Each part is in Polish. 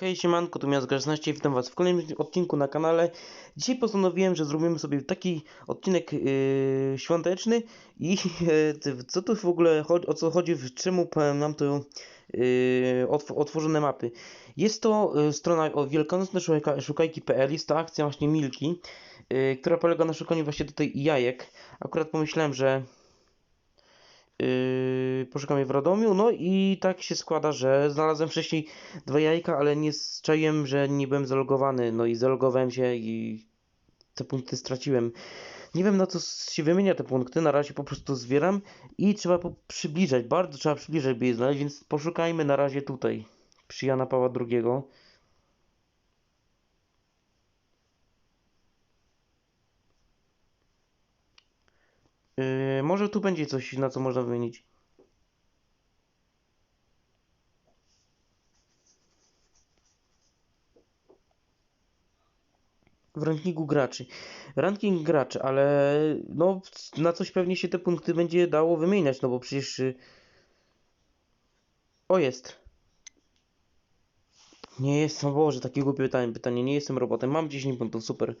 Hej siemanko, tu Miast Grzeczności, witam was w kolejnym odcinku na kanale. Dzisiaj postanowiłem, że zrobimy sobie taki odcinek yy, świąteczny i yy, co tu w ogóle o co chodzi, w czemu nam tu yy, otw otworzone mapy. Jest to yy, strona o wielkanocne szuka szukajki.pl, jest to akcja właśnie Milki, yy, która polega na szukaniu właśnie tutaj jajek. Akurat pomyślałem, że Yy, poszukam je w Radomiu, no i tak się składa, że znalazłem wcześniej dwa jajka, ale nie zczaiłem, że nie byłem zalogowany, no i zalogowałem się i te punkty straciłem. Nie wiem na co się wymienia te punkty, na razie po prostu zbieram i trzeba przybliżać, bardzo trzeba przybliżać, by je znaleźć, więc poszukajmy na razie tutaj, przy Jana Pawła II. Yy, może tu będzie coś, na co można wymienić. W rankingu graczy. Ranking graczy, ale no na coś pewnie się te punkty będzie dało wymieniać, no bo przecież... y, O, jest. Nie jestem, Boże, takie głupie pytanie, pytanie, nie jestem robotem, mam 10 punktów, super.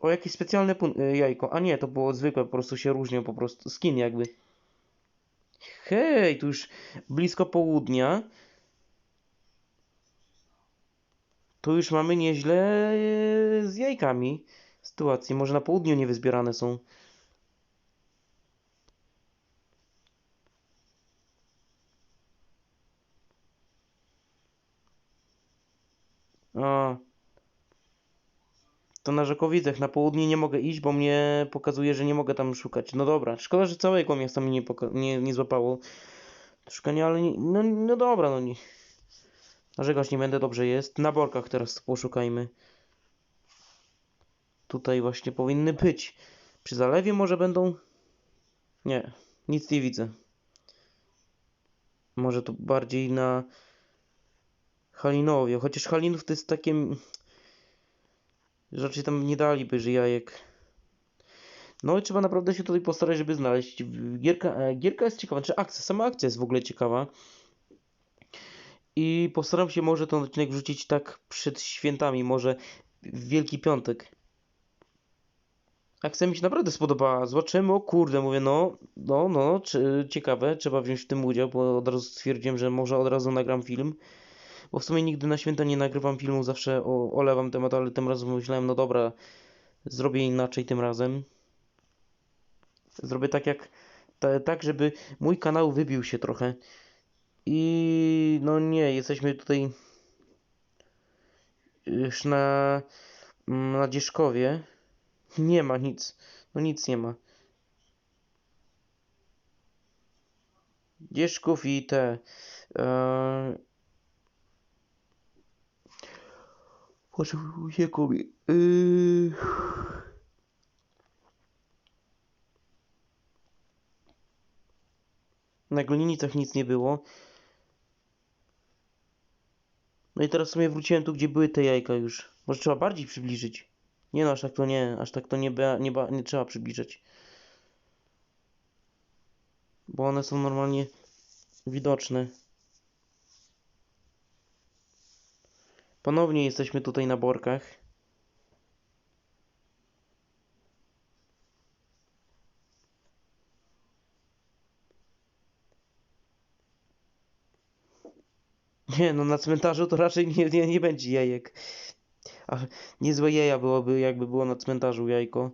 O, jakieś specjalne y, jajko. A nie, to było zwykłe, po prostu się różnią, po prostu skin jakby. Hej, tu już blisko południa. Tu już mamy nieźle e, z jajkami sytuację. Może na południu nie wyzbierane są. A. To na Rzekowicach, na południe nie mogę iść, bo mnie pokazuje, że nie mogę tam szukać. No dobra, szkoda, że całego miasta mi nie, nie, nie złapało szukania, ale nie, no, no dobra, no nie. Narzekać nie będę, dobrze jest. Na borkach teraz poszukajmy. Tutaj właśnie powinny być. Przy zalewie może będą? Nie, nic nie widzę. Może tu bardziej na Halinowie, chociaż Halinów to jest takie... Raczej tam nie daliby że jajek. No i trzeba naprawdę się tutaj postarać, żeby znaleźć. Gierka, e, gierka jest ciekawa, czy akcja, sama akcja jest w ogóle ciekawa. I postaram się może ten odcinek wrzucić tak przed świętami, może w Wielki Piątek. Akcja mi się naprawdę spodobała. Zobaczymy, o kurde, mówię, no, no, no, czy, ciekawe, trzeba wziąć w tym udział, bo od razu stwierdziłem, że może od razu nagram film. Bo w sumie nigdy na święta nie nagrywam filmu, zawsze olewam temat, ale tym razem myślałem, no dobra, zrobię inaczej tym razem. Zrobię tak jak, ta, tak żeby mój kanał wybił się trochę. I no nie, jesteśmy tutaj już na, na Dzieszkowie. Nie ma nic. No nic nie ma. Dzieszków i te. E... Uciekło mi. Yy... Na Glinicach nic nie było. No i teraz w sumie wróciłem tu, gdzie były te jajka już. Może trzeba bardziej przybliżyć. Nie no, aż tak to nie, aż tak to nie, nie, ba, nie trzeba przybliżać. Bo one są normalnie widoczne. Ponownie jesteśmy tutaj na borkach. Nie, no na cmentarzu to raczej nie, nie, nie będzie jajek. A niezłe jaja byłoby, jakby było na cmentarzu jajko.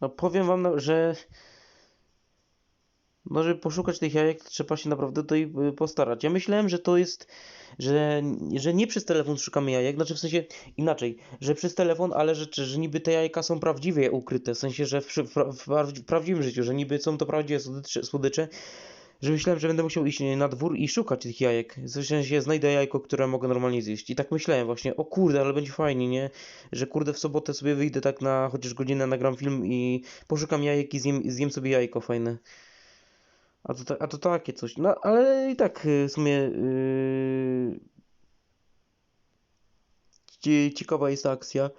No powiem wam, no, że no, żeby poszukać tych jajek, trzeba się naprawdę tutaj y, postarać. Ja myślałem, że to jest, że, że nie przez telefon szukamy jajek, znaczy w sensie inaczej, że przez telefon, ale że, że niby te jajka są prawdziwie ukryte, w sensie, że w, w, w, w prawdziwym życiu, że niby są to prawdziwe słodycze, słodycze, że myślałem, że będę musiał iść na dwór i szukać tych jajek. W sensie znajdę jajko, które mogę normalnie zjeść. I tak myślałem właśnie, o kurde, ale będzie fajnie, nie? Że kurde w sobotę sobie wyjdę tak na chociaż godzinę, nagram film i poszukam jajek i zjem, zjem sobie jajko fajne. A to, a to takie coś. No, ale i tak y, w sumie yy, cie- ciekawa jest akcja.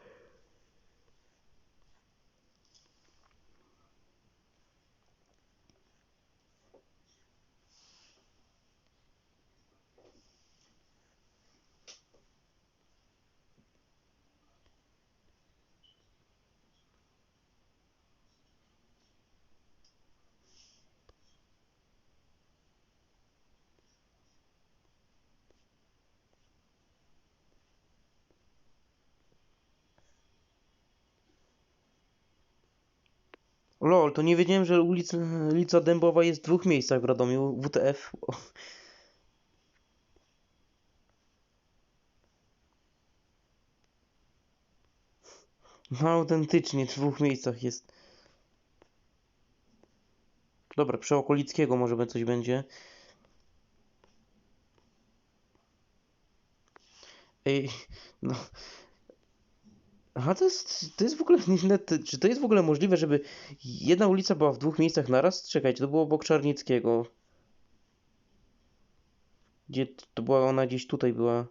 Lol, to nie wiedziałem, że ulica, ulica Dębowa jest w dwóch miejscach w Radomiu. WTF. No autentycznie, w dwóch miejscach jest. Dobra, przy Okolickiego może coś będzie. Ej, no. Aha, to jest, to jest w ogóle, net, czy to jest w ogóle możliwe, żeby jedna ulica była w dwóch miejscach naraz? Czekajcie, to było obok Czarnickiego. Gdzie to była ona gdzieś tutaj była.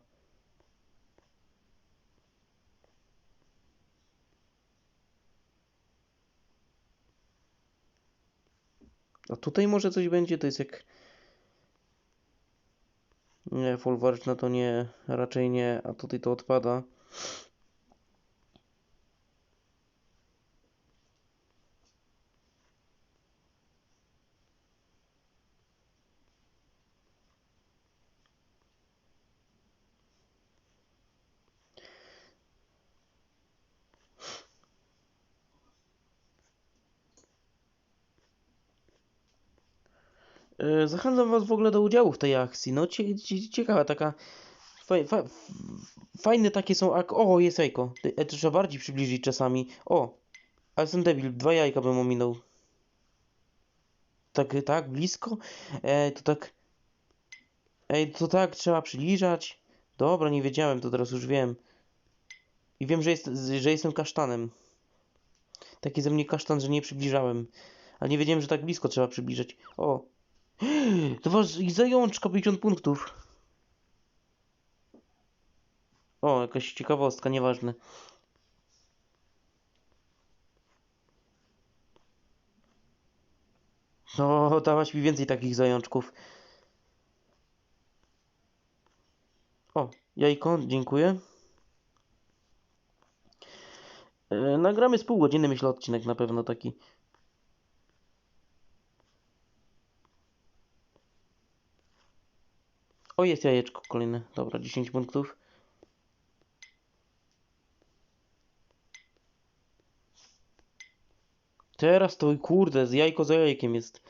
A tutaj może coś będzie, to jest jak... Nie, folwarczna to nie, raczej nie, a tutaj to odpada. Zachęcam Was w ogóle do udziału w tej akcji. No, cie, cie, ciekawa taka. Faj, fa, fajne takie są ak. O, jest jajko. E, trzeba bardziej przybliżyć czasami. O, ale jestem debil. Dwa jajka bym ominął. Tak, tak, blisko? E, to tak. Ej, to tak trzeba przybliżać. Dobra, nie wiedziałem, to teraz już wiem. I wiem, że, jest, że jestem kasztanem. Taki ze mnie kasztan, że nie przybliżałem. Ale nie wiedziałem, że tak blisko trzeba przybliżać. O, Dwa z- zajączka, 50 punktów. O, jakaś ciekawostka, nieważne. No, dałaś mi więcej takich zajączków. O, jajko, dziękuję. E, nagramy z pół godziny, myślę, odcinek na pewno taki. O, jest jajeczko kolejne. Dobra, 10 punktów. Teraz to kurde, z jajko za jajkiem jest.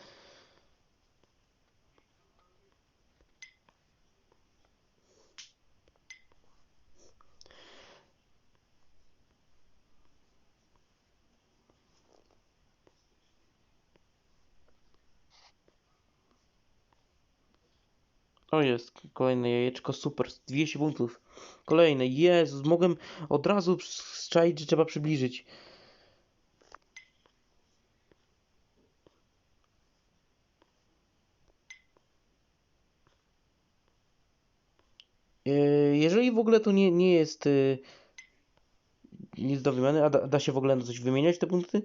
O jest, kolejne jajeczko, super, 200 punktów. Kolejne, Jezus, mogłem od razu strzaić, że trzeba przybliżyć. E, Jeżeli w ogóle to nie, nie jest y, nic do wymiany, a da, da się w ogóle coś wymieniać te punkty?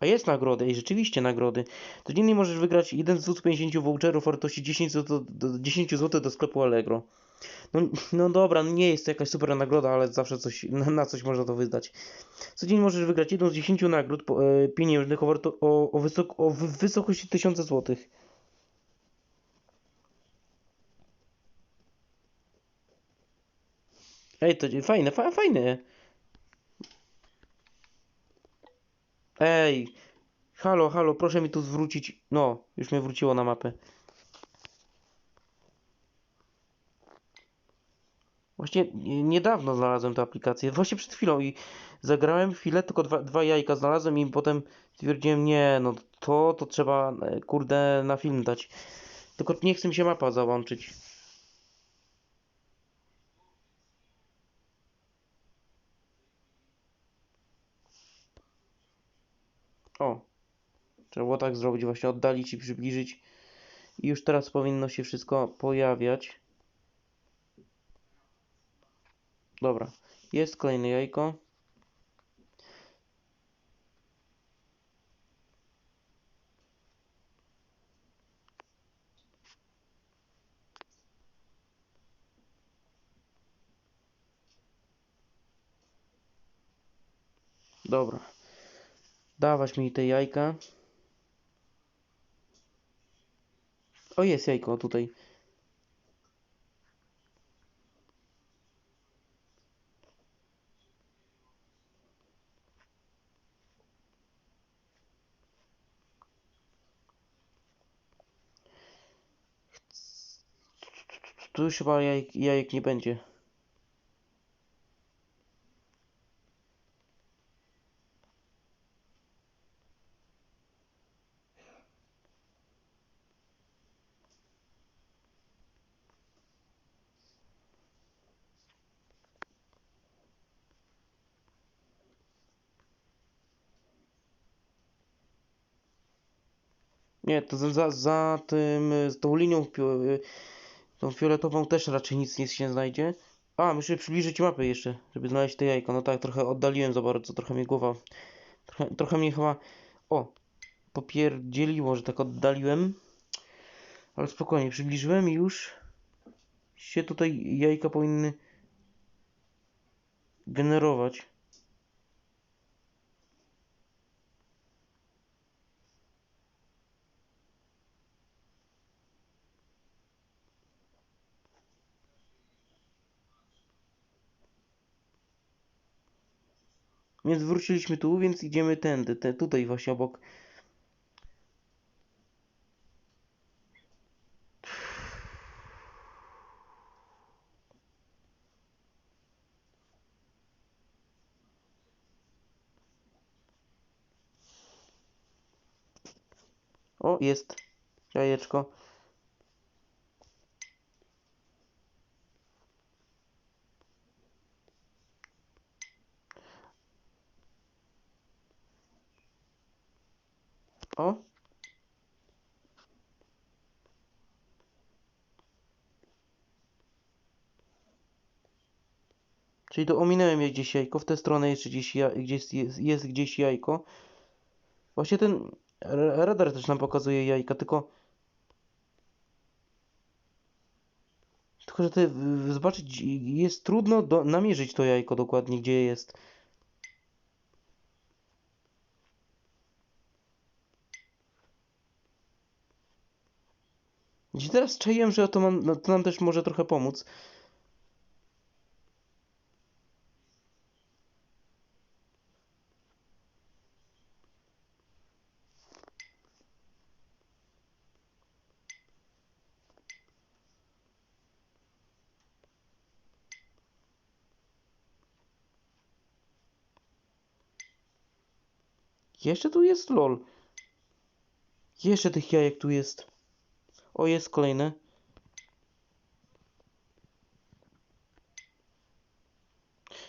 A jest nagrody, i rzeczywiście nagrody. Codziennie możesz wygrać jeden z 250 voucherów wartości 10 zł do, 10 zł do sklepu Allegro. No, no dobra, nie jest to jakaś super nagroda, ale zawsze coś, na, na coś można to wydać. Codziennie możesz wygrać jedną z 10 nagród e, pieniężnych o, warto, o, o, wysok, o wysokości 1000 zł. Ej, to fajne, fa, fajne. Ej, halo, halo, proszę mi tu zwrócić. No, już mnie wróciło na mapę. Właśnie nie- niedawno znalazłem tę aplikację, właśnie przed chwilą i zagrałem chwilę, tylko dwa, dwa jajka znalazłem i potem stwierdziłem, nie, no to, to trzeba, e, kurde, na film dać. Tylko nie chce mi się mapa załączyć. O, trzeba było tak zrobić, właśnie oddalić i przybliżyć. I już teraz powinno się wszystko pojawiać. Dobra, jest kolejne jajko. Dobra. Dawać mi te jajka. O, jest jajko tutaj. Tu już chyba jajek, jajek nie będzie. Nie, to za, za, za tym, tą linią y, tą fioletową też raczej nic nie się znajdzie. A, muszę przybliżyć mapę jeszcze, żeby znaleźć te jajko. No tak, trochę oddaliłem za bardzo, trochę mnie głowa, trochę, trochę mnie chyba, o, popierdzieliło, że tak oddaliłem. Ale spokojnie, przybliżyłem i już się tutaj jajka powinny generować. Więc wróciliśmy tu, więc idziemy tędy, te, tutaj właśnie obok. O, jest. Jajeczko. O. Czyli to ominąłem je gdzieś jajko, w tę stronę jeszcze gdzieś, ja, gdzieś jest, jest gdzieś jajko. Właśnie ten ra- radar też nam pokazuje jajka, tylko... Tylko, że te, zobaczyć, jest trudno do, namierzyć to jajko dokładnie, gdzie jest. Gdzie teraz czaiłem, że to, mam, no, to nam też może trochę pomóc. Jeszcze tu jest lol. Jeszcze tych jajek tu jest. O, jest kolejne.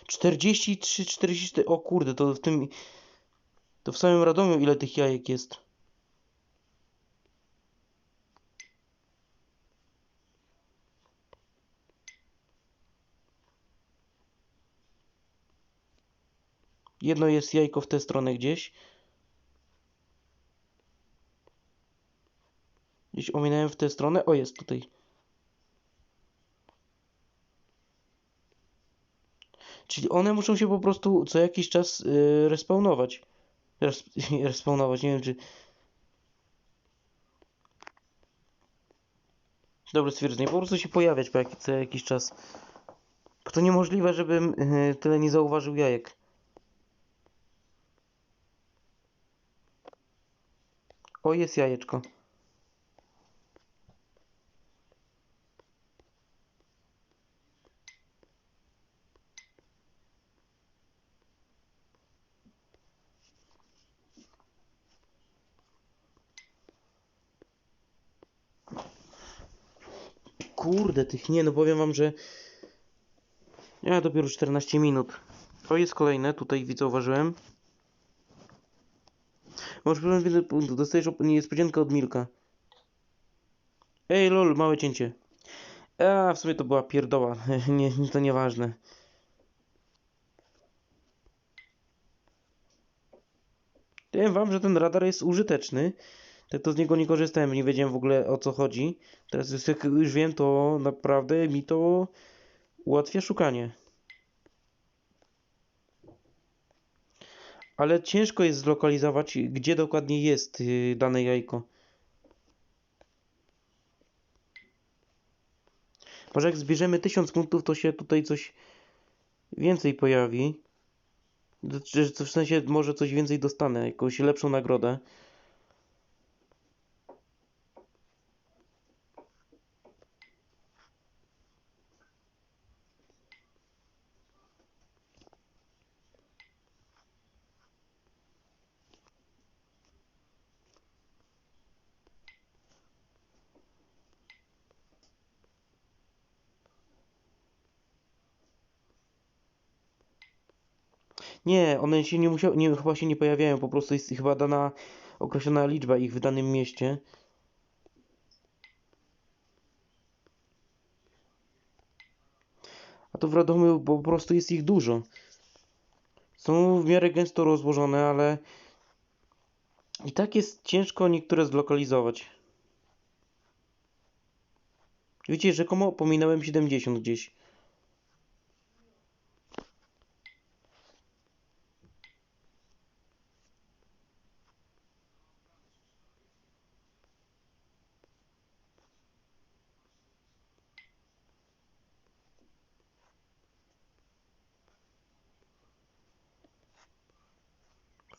Czterdzieści trzy, czterdzieści cztery. O kurde, to w tym. To w samym Radomiu ile tych jajek jest? Jedno jest jajko w tę stronę gdzieś. Gdzieś ominąłem w tę stronę. O, jest tutaj. Czyli one muszą się po prostu co jakiś czas yy, respawnować. Res, respawnować, nie wiem czy... Dobre stwierdzenie, po prostu się pojawiać po jak, co jakiś czas. To niemożliwe, żebym yy, tyle nie zauważył jajek. O, jest jajeczko. Kurde, tych nie, no powiem wam, że ja dopiero 14 minut. O, jest kolejne, tutaj widzę, zauważyłem. Może problem wiele punktów, dostajesz niespodziankę od Milka. Ej, lol, małe cięcie. A, w sumie to była pierdoła, nie, to nieważne. Powiem wam, że ten radar jest użyteczny. Tak to z niego nie korzystałem, nie wiedziałem w ogóle o co chodzi. Teraz jak już wiem, to naprawdę mi to ułatwia szukanie. Ale ciężko jest zlokalizować, gdzie dokładnie jest yy, dane jajko. Może jak zbierzemy 1000 punktów, to się tutaj coś więcej pojawi. Że w sensie może coś więcej dostanę, jakąś lepszą nagrodę. Nie, one się nie musiały, nie, chyba się nie pojawiają, po prostu jest chyba dana określona liczba ich w danym mieście. A to w Radomiu po prostu jest ich dużo. Są w miarę gęsto rozłożone, ale i tak jest ciężko niektóre zlokalizować. Wiecie, rzekomo pominąłem 70 gdzieś.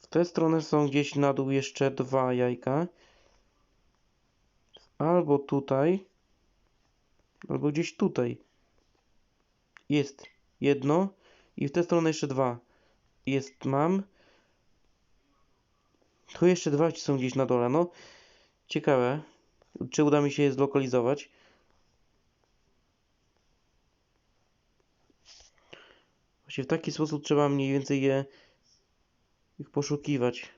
W tę stronę są gdzieś na dół jeszcze dwa jajka. Albo tutaj, albo gdzieś tutaj. Jest jedno i w tę stronę jeszcze dwa. Jest, mam. Tu jeszcze dwa są gdzieś na dole, no. Ciekawe, czy uda mi się je zlokalizować. Właśnie w taki sposób trzeba mniej więcej je ich poszukiwać.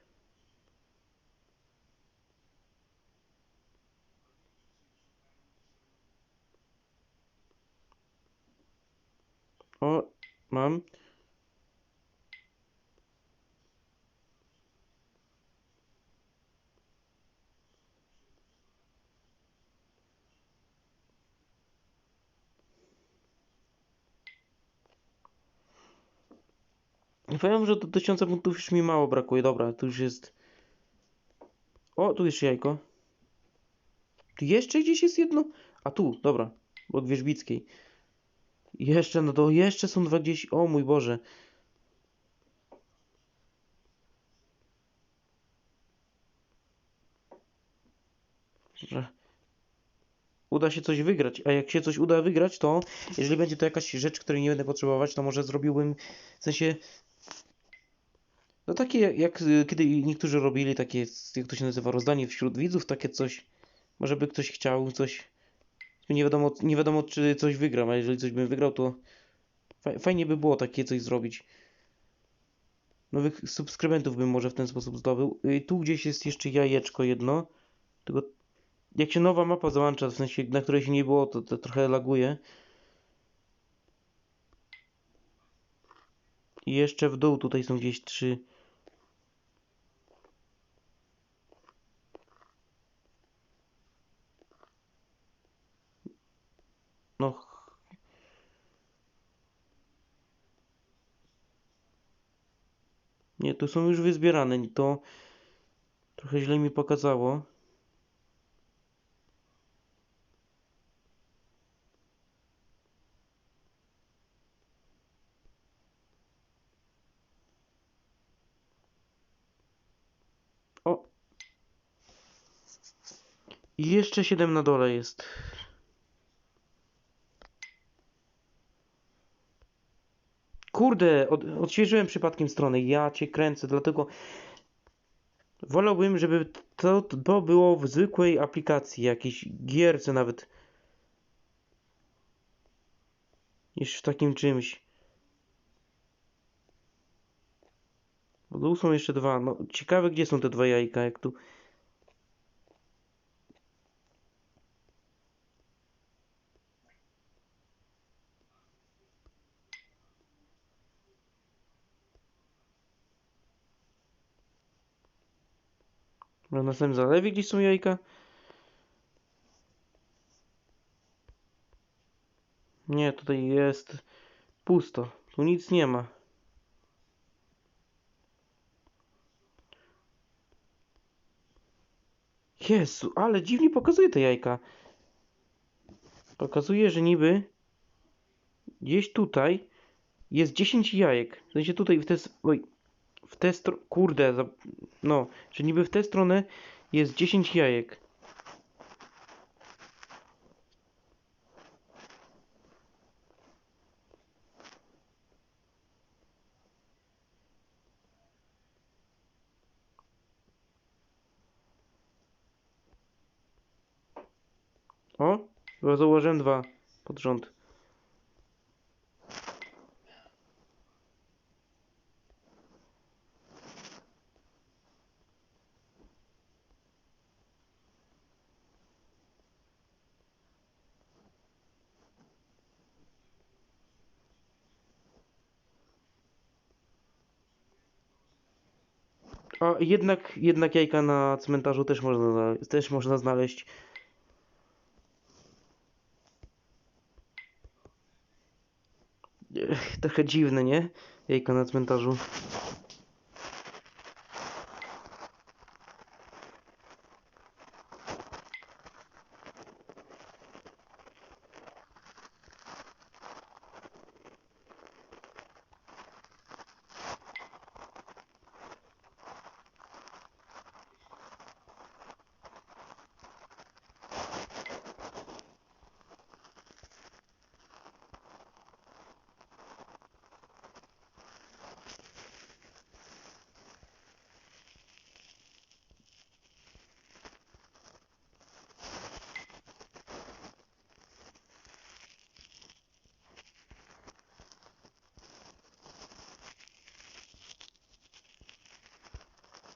O, mam. Powiem, że do 1000 punktów już mi mało brakuje. Dobra, tu już jest. O, tu jeszcze jajko. Tu jeszcze gdzieś jest jedno? A tu, dobra. Od Wierzbickiej. Jeszcze, no to jeszcze są dwa gdzieś. O mój Boże. Że uda się coś wygrać. A jak się coś uda wygrać, to jeżeli będzie to jakaś rzecz, której nie będę potrzebować, to może zrobiłbym w sensie. No takie jak, y, kiedy niektórzy robili takie, jak to się nazywa, rozdanie wśród widzów, takie coś. Może by ktoś chciał coś. Nie wiadomo, nie wiadomo czy coś wygram, a jeżeli coś bym wygrał, to fa- fajnie by było takie coś zrobić. Nowych subskrybentów bym może w ten sposób zdobył. Y, Tu gdzieś jest jeszcze jajeczko jedno. Tylko jak się nowa mapa załącza, w sensie na której się nie było, to, to trochę laguje. I jeszcze w dół tutaj są gdzieś trzy. No. Nie, tu są już wyzbierane. To trochę źle mi pokazało. O. Jeszcze 7 na dole jest. Kurde, od, odświeżyłem przypadkiem stronę. Ja cię kręcę, dlatego wolałbym, żeby to, to było w zwykłej aplikacji, jakiejś gierce nawet. Niż w takim czymś. Bo tu są jeszcze dwa. No, ciekawe, gdzie są te dwa jajka, jak tu. Może na samym zalewie gdzieś są jajka? Nie, tutaj jest pusto. Tu nic nie ma. Jezu, ale dziwnie pokazuje te jajka. Pokazuje, że niby gdzieś tutaj jest 10 jajek. W sensie tutaj w tę... Oj, w tę stronę... Kurde, no. Że niby w tę stronę jest 10 jajek. O, założyłem dwa pod rząd. Jednak, jednak jajka na cmentarzu też można, też można znaleźć. Ech, Trochę dziwne, nie? Jajka na cmentarzu.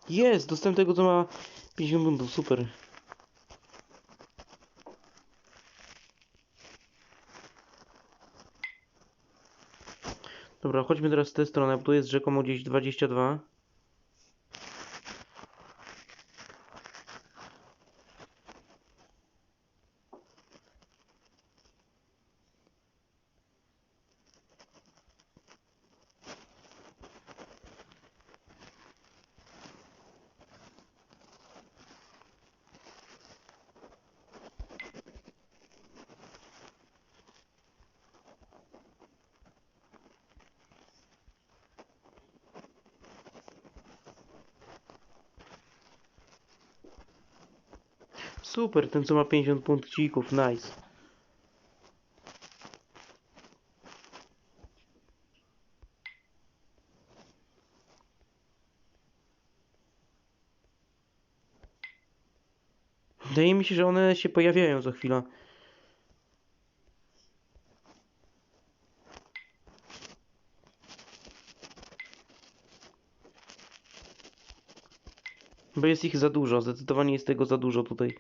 Jest! Dostałem tego, co ma 50 buntów. Super. Dobra, chodźmy teraz w tę stronę, bo tu jest rzekomo gdzieś 22. Super, ten co ma 50 punkcików, nice. Wydaje mi się, że one się pojawiają za chwilę. Bo jest ich za dużo, zdecydowanie jest tego za dużo tutaj.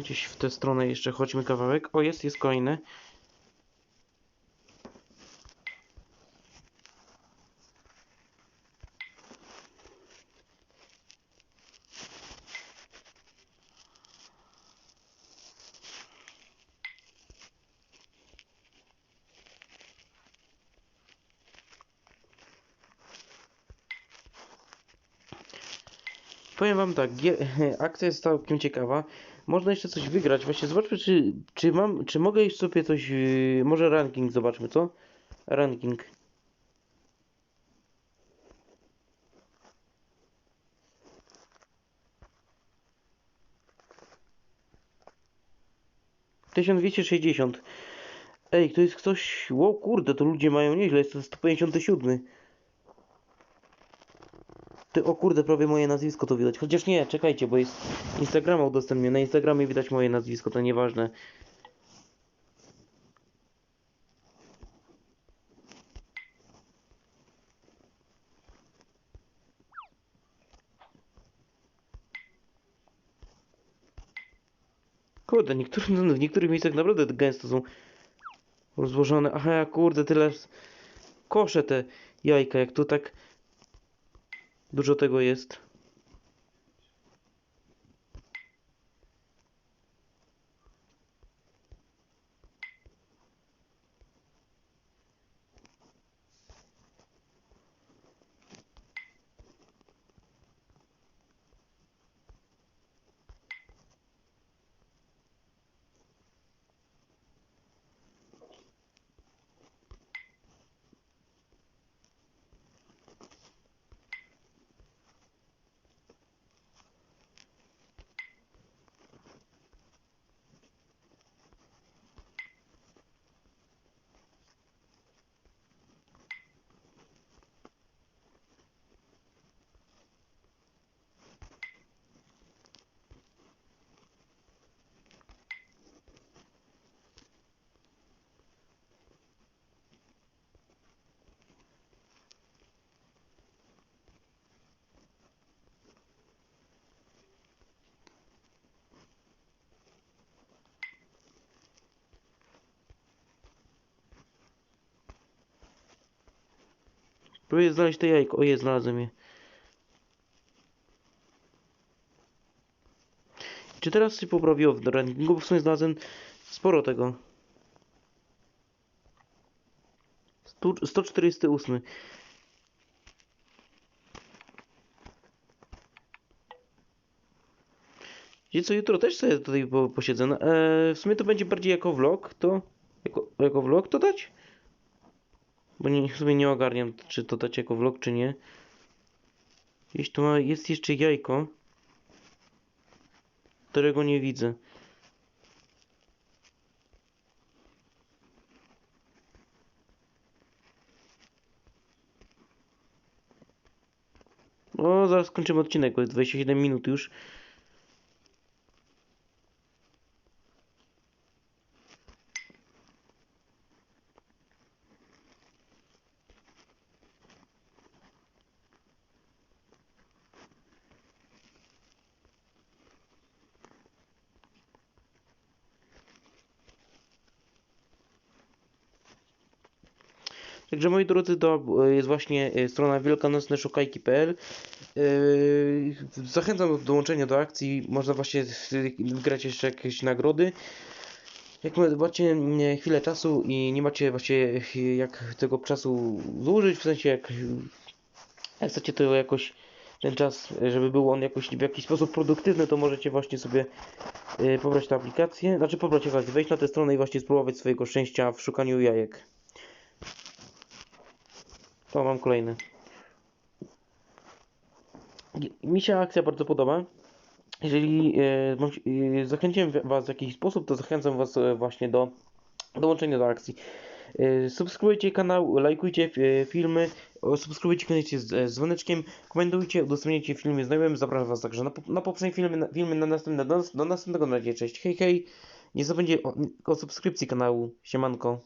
Gdzieś w tę stronę jeszcze chodźmy kawałek. O, jest, jest kolejny. Powiem wam tak, akcja jest całkiem ciekawa. Można jeszcze coś wygrać. Właśnie zobaczmy, czy, czy mam, czy mogę jeszcze sobie coś, yy, może ranking zobaczmy, co? Ranking. Tysiąc dwieście sześćdziesiąt. Ej, to jest ktoś... Ło kurde, to ludzie mają nieźle, jest to 157. Ty, o kurde, prawie moje nazwisko to widać. Chociaż nie, czekajcie, bo jest Instagrama udostępnione. Na Instagramie widać moje nazwisko, to nieważne. Kurde, no, w niektórych miejscach naprawdę gęsto są rozłożone. Aha, kurde, tyle... Koszę te jajka, jak tu tak dużo tego jest. Próbuję znaleźć te jajko. O jest, znalazłem je. Czy teraz się poprawiło w rankingu? Bo w sumie znalazłem sporo tego. Stu- 148. Wiecie co, jutro też sobie tutaj po, posiedzę. No, e, w sumie to będzie bardziej jako vlog, to... Jako, jako vlog to dać? Bo nie, w sumie nie ogarniam, czy to dać jako vlog, czy nie. Gdzieś tu ma, jest jeszcze jajko, którego nie widzę. O, zaraz skończymy odcinek, bo jest 27 minut już. Także moi drodzy, to e, jest właśnie e, strona wielkanocne szukajki.pl. Yy, Zachęcam do dołączenia do akcji. Można właśnie wygrać jeszcze jakieś nagrody. Jak ma- macie mm, chwilę czasu i nie macie właśnie e, jak tego czasu zużyć, w sensie jak, jak chcecie to jakoś ten czas, e, żeby był on jakoś w jakiś sposób produktywny, to możecie właśnie sobie e, pobrać tę aplikację. Znaczy pobrać wejść na tę stronę i właśnie spróbować swojego szczęścia w szukaniu jajek. Mam kolejny. Mi się akcja bardzo podoba. Jeżeli e, zachęciłem Was w jakiś sposób, to zachęcam Was e, właśnie do dołączenia do akcji. Subskrybujcie kanał, lajkujcie filmy, subskrybujcie kanał z, dzwoneczkiem, komentujcie, udostępniajcie filmy znajomym. Zapraszam Was także na, na poprzednie filmy, na, filmy na następne, do, do następnego na razie. Cześć, hej hej. Nie zapomnijcie o, o subskrypcji kanału. Siemanko.